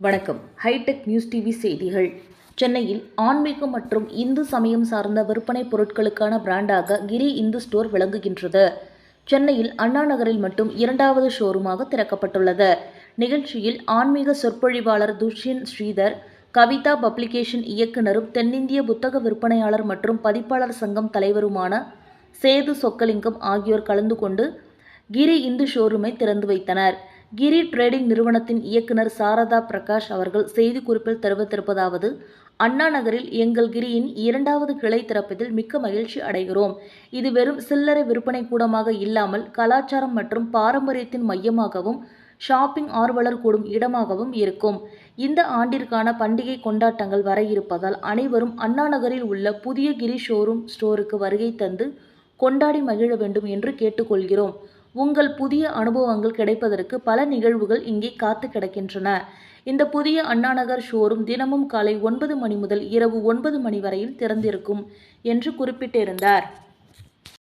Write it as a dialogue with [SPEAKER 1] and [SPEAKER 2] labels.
[SPEAKER 1] வணக்கம். Hitech news TV செய்திகள். சென்னையில் ஆன்மீகம் மற்றும் இந்து சமயம் சார்ந்த விற்பனை பொருட்களுக்கான பிராண்டாக கிரி இந்து ஸ்டோர் விளங்குகின்றது. சென்னையில் அண்ணா நகரில் மட்டும் இரண்டாவது ஷோரூமாக திறக்கப்பட்டுள்ளது. நிகழ்ச்சியில் ஆன்மீக சொற்பொழிவாளர் துஷ்யன் ஸ்ரீதர் கவிதா பப்ளிகேஷன் இயக்குனரும் தென்னிந்திய புத்தக விற்பனையாளர் மற்றும் பதிப்பாளர் சங்கம் தலைவருமான சேது சொக்கலிங்கம் ஆகியோர் கலந்து கொண்டு கிரி இந்து ஷோரூமை திறந்து வைத்தனர். கிரி ட்ரேடிங் நிறுவனத்தின் இயக்குனர் சாரதா பிரகாஷ் அவர்கள் செய்திக்குறிப்பில் தெரிவித்திருப்பதாவது அண்ணா நகரில் எங்கள் கிரியின் இரண்டாவது கிளை திறப்பதில் மிக்க மகிழ்ச்சி அடைகிறோம். இது வெறும் சில்லறை விற்பனை கூடமாக இல்லாமல் கலாச்சாரம் மற்றும் பாரம்பரியத்தின் மையமாகவும் ஷாப்பிங் ஆர்வலர் கூடும் இடமாகவும் இருக்கும். இந்த ஆண்டிற்கான பண்டிகை கொண்டாட்டங்கள் வர இருப்பதால் அனைவரும் அண்ணா நகரில் உள்ள புதிய கிரி ஷோரூம் ஸ்டோருக்கு வருகை தந்து கொண்டாடி மகிழ வேண்டும் என்று கேட்டுக்கொள்கிறோம். உங்கள் புதிய அனுபவங்கள் கிடைப்பதற்கு பல நிகழ்வுகள் இங்கே காத்து கிடக்கின்றன. இந்த புதிய அண்ணாநகர் ஷோரூம் தினமும் காலை ஒன்பது மணி முதல் இரவு ஒன்பது மணி வரையில் திறந்திருக்கும் என்று குறிப்பிட்டிருந்தார்.